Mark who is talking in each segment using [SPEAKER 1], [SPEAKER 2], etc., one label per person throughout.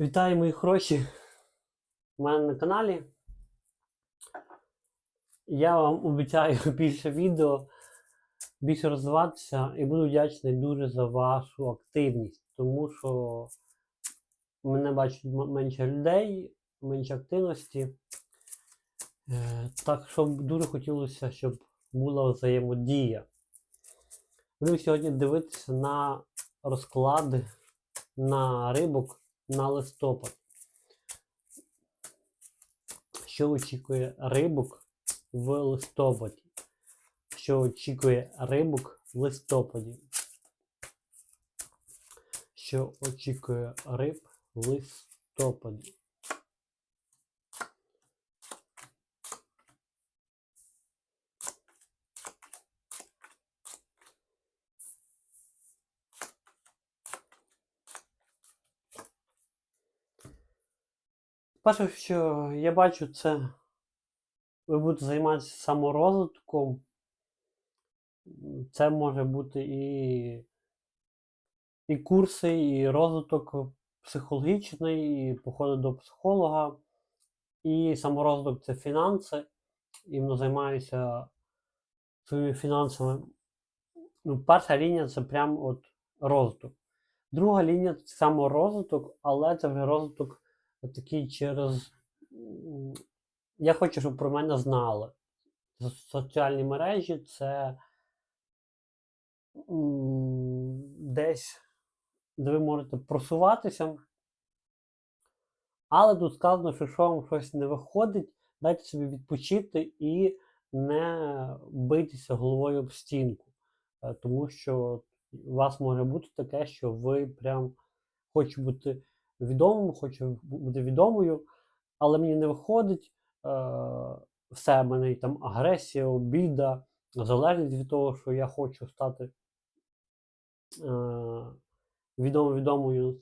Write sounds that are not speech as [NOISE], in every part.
[SPEAKER 1] Вітаю мої хороші у мене на каналі. Я вам обіцяю [LAUGHS] більше відео, більше розвиватися і буду вдячний дуже за вашу активність, тому що мене бачить менше людей, менше активності. Е, Так що дуже хотілося, щоб була взаємодія. Будемо сьогодні дивитися на розклади на рибок на листопад. Що очікує рибок в листопаді? Що очікує рибок в листопаді? Що очікує риб в листопаді? Перше, що я бачу, це ви будете займатися саморозвитком. Це може бути і, і курси, і розвиток психологічний, і походи до психолога, і саморозвиток це фінанси. Іменно займаюся своїми фінансами. Ну, перша лінія це прям от розвиток. Друга лінія це саморозвиток, але це вже розвиток такий через. Я хочу, щоб про мене знали. Соціальні мережі це десь, де ви можете просуватися. Але тут сказано, що якщо вам щось не виходить, дайте собі відпочити і не битися головою об стінку. Е, Тому що у вас може бути таке, що ви прям хочу бути відомим, хочу бути відомою, але мені не виходить. Е, все, в мене там агресія, обіда, залежність від того, що я хочу стати е, відомою відомою.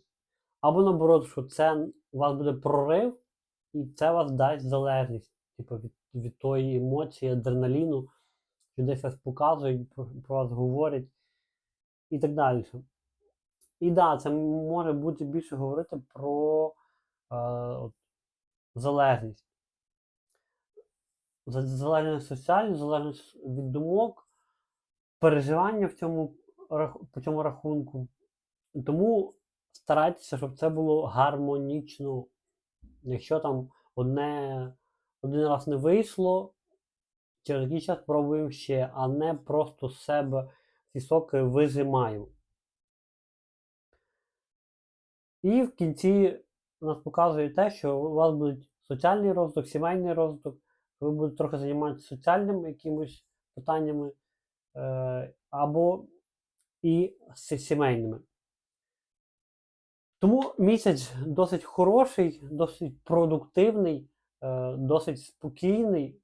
[SPEAKER 1] Або наоборот, що це у вас буде прорив, і це вас дасть залежність, типу, від, від тої емоції, адреналіну, що десь вас показують, про, про вас говорять і так далі. І да, це може бути більше говорити про е, от, залежність. Залежність соціальність, залежність від думок, переживання в цьому, по цьому рахунку. Тому старайтеся, щоб це було гармонічно. Якщо там одне, один раз не вийшло, через який час пробуємо ще, а не просто з себе ці соки. І в кінці нас показує те, що у вас буде соціальний розвиток, сімейний розвиток, ви будете трохи займатися соціальними якимось питаннями е, або і сімейними. Тому місяць досить хороший, досить продуктивний, е, досить спокійний.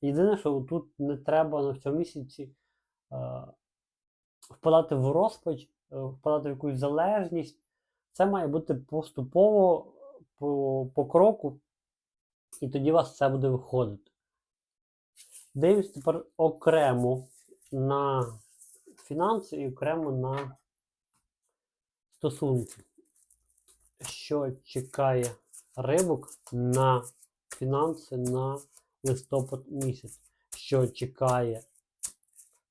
[SPEAKER 1] Єдине, що тут не треба на цьому місяці е, впадати в розпач, впадати в якусь залежність. Це має бути поступово по, по кроку, і тоді у вас це буде виходити. Дивимось тепер окремо на фінанси і окремо на стосунки. Що чекає рибок на фінанси на листопад місяць? Що чекає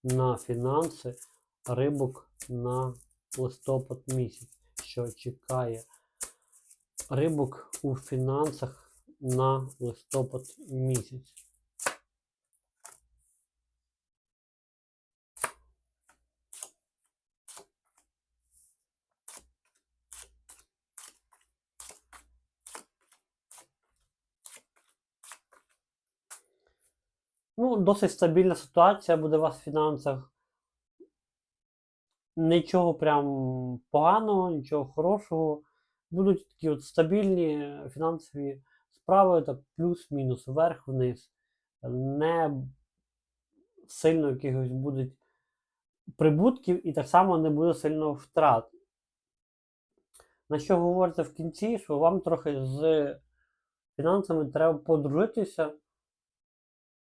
[SPEAKER 1] на фінанси рибок на листопад місяць? Що чекає рибок у фінансах на листопад місяць? Ну, досить стабільна ситуація буде у вас в фінансах. Нічого прям поганого, нічого хорошого. Будуть такі от стабільні фінансові справи, так плюс-мінус, вверх-вниз. Не сильно якихось будуть прибутків і так само не буде сильно втрат. На що говориться в кінці, що вам трохи з фінансами треба подружитися,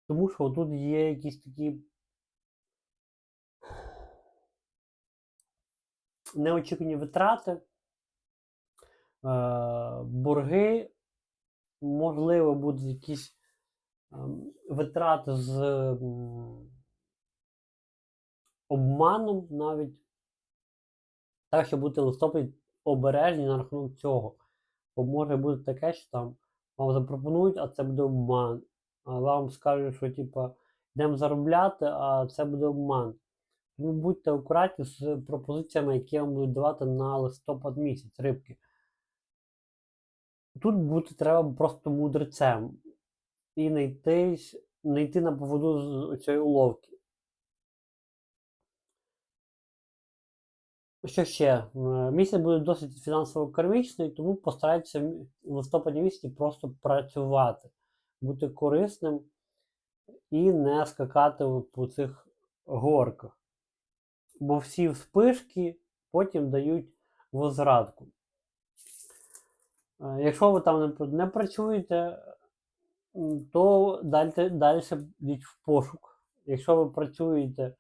[SPEAKER 1] тому що тут є якісь такі неочікувані витрати. борги, можливо, будуть якісь ем, витрати з обманом навіть. Так що в листопаді обережні на рахунок цього. Бо може бути таке, що там вам запропонують, а це буде обман. А вам скажуть, що типа йдемо заробляти, а це буде обман. Тому будьте акуратні з пропозиціями, які вам будуть давати на листопад місяць рибки. Тут бути треба просто мудрецем і не йти на поводу з цієї уловки. Що ще? Е, Місяць буде досить фінансово кармічний, тому постарайтеся в листопаді місяці просто працювати, бути корисним і не скакати по цих горках. Бо всі вспишки потім дають возрадку. Е, Якщо ви там не, працюєте, то далі, далі йдіть в пошук. Якщо ви працюєте,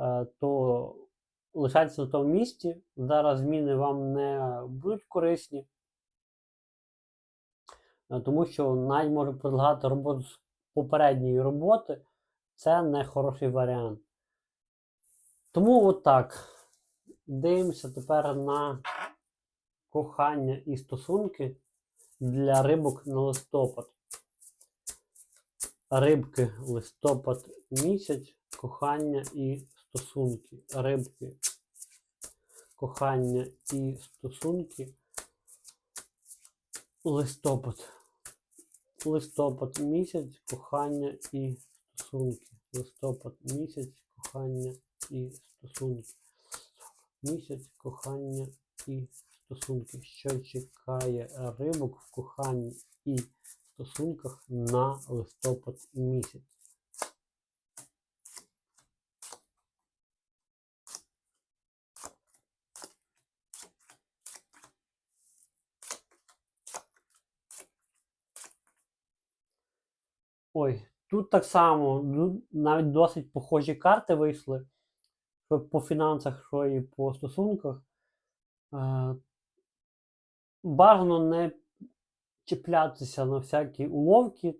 [SPEAKER 1] е, то лишайтеся на тому місці. Зараз зміни вам не будуть корисні, е, тому що навіть може предлагати роботу з попередньої роботи. Це не хороший варіант. Тому отак. Дивимося тепер на кохання і стосунки для рибок на листопад. Рибки листопад місяць, кохання і стосунки. Рибки, кохання і стосунки. Листопад. Листопад місяць, кохання і стосунки. Листопад місяць, кохання і стосунки. Місяць, кохання і стосунки. Що чекає рибок в коханні і стосунках на листопад місяць? Ой, тут так само, ну, навіть досить похожі карти вийшли. По фінансах, що і по стосунках. Е, бажано не чіплятися на всякі уловки,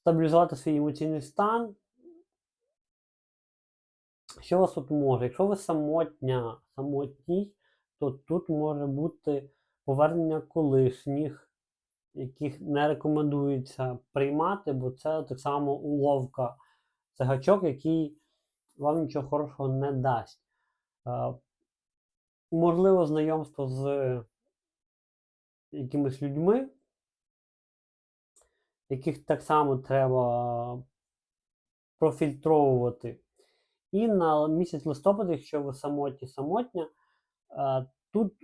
[SPEAKER 1] стабілізувати свій емоційний стан. Що вас тут може? Якщо ви самотня, самотній, то тут може бути повернення колишніх, яких не рекомендується приймати, бо це так само уловка. Це гачок, який вам нічого хорошого не дасть. Е, можливо, знайомство з якимись людьми, яких так само треба профільтровувати. І на місяць листопада, якщо ви самотні самотня, е, тут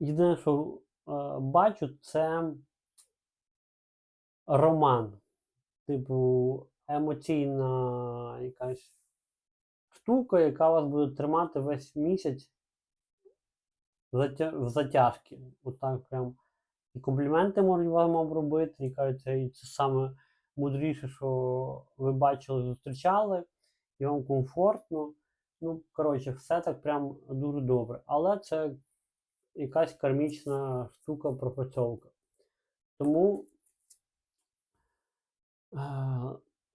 [SPEAKER 1] єдине, що е, бачу, це роман. Типу, емоційна якась штука, яка вас буде тримати весь місяць в, затя... в затяжки. Отак прям. І компліменти можуть вам обробити, і кажуть, це, це саме мудріше, що ви бачили, зустрічали, і вам комфортно. Ну, коротше, все так прям дуже добре. Але це якась кармічна штука пропрацьовка. Тому е,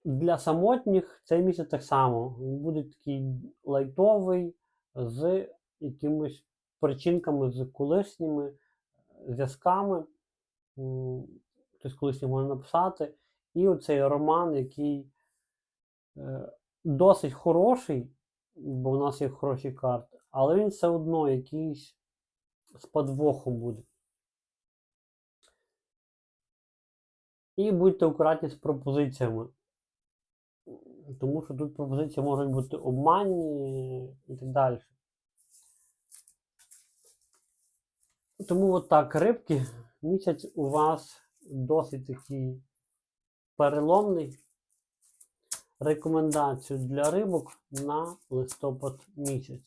[SPEAKER 1] для самотніх цей місяць так само. Він буде такий лайтовий з якимись причинками, з колишніми е, зв'язками. Хтось колишній може написати. І оцей роман, який е, досить хороший, бо в нас є хороші карти, але він все одно якийсь з подвохом буде. І будьте акуратні з пропозиціями. Тому що тут пропозиції можуть бути обманні і так далі. Тому от так, рибки, місяць у вас досить такий переломний. Рекомендацію для рибок на листопад місяць.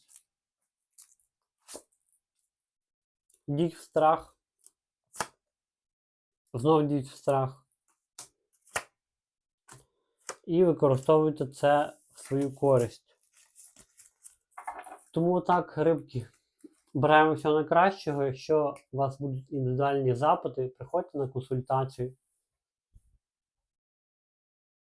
[SPEAKER 1] Йдіть в страх. Знову йдіть в страх. І використовуйте це в свою користь. Тому так, рибки, беремо всього найкращого. Якщо у вас будуть індивідуальні запити, приходьте на консультацію.